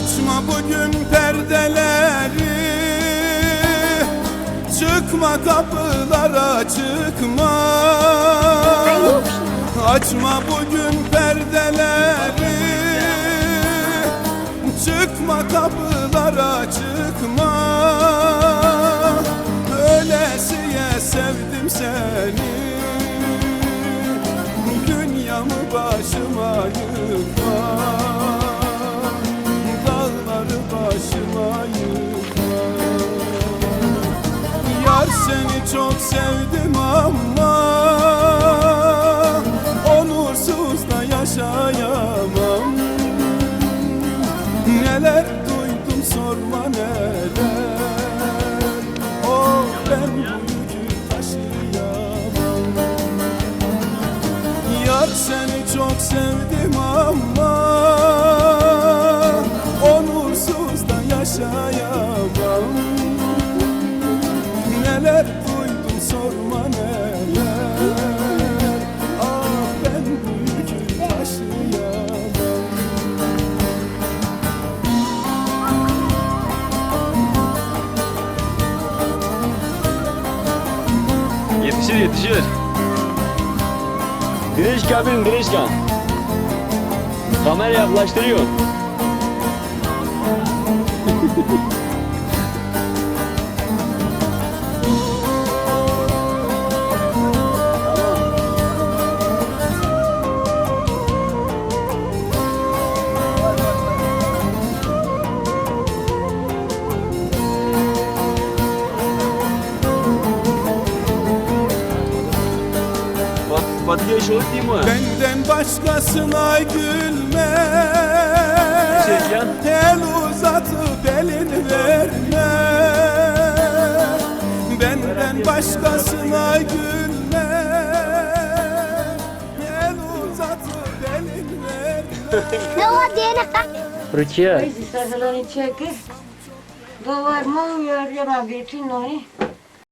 Açma bugün perdeleri Çıkma kapılara çıkma Açma bugün perdeleri. Çıkma kapılara çıkma Öylesiye sevdim seni. Dünyamı başıma yıkma seni çok sevdim ama Onursuz da yaşayamam. Neler duydum sorma neler. Oh ben bu yükü taşıyamam. Yar seni çok sevdim ama Onursuz da yaşayamam Neler duydum sorma neler Ah ben bu yükü taşıyamam Yetişir yetişir. Grişka bin Grişka. Kamera yaklaştırıyor. Batıya şöyle değil mi? Benden başkasına gülme Çeken. El uzatıp elini verme Benden başkasına gülme El uzatıp elini verme Ne o diyene kalk. Rukiye. Păi, zi să-l încercă. Două ori mă iar era vieții noi.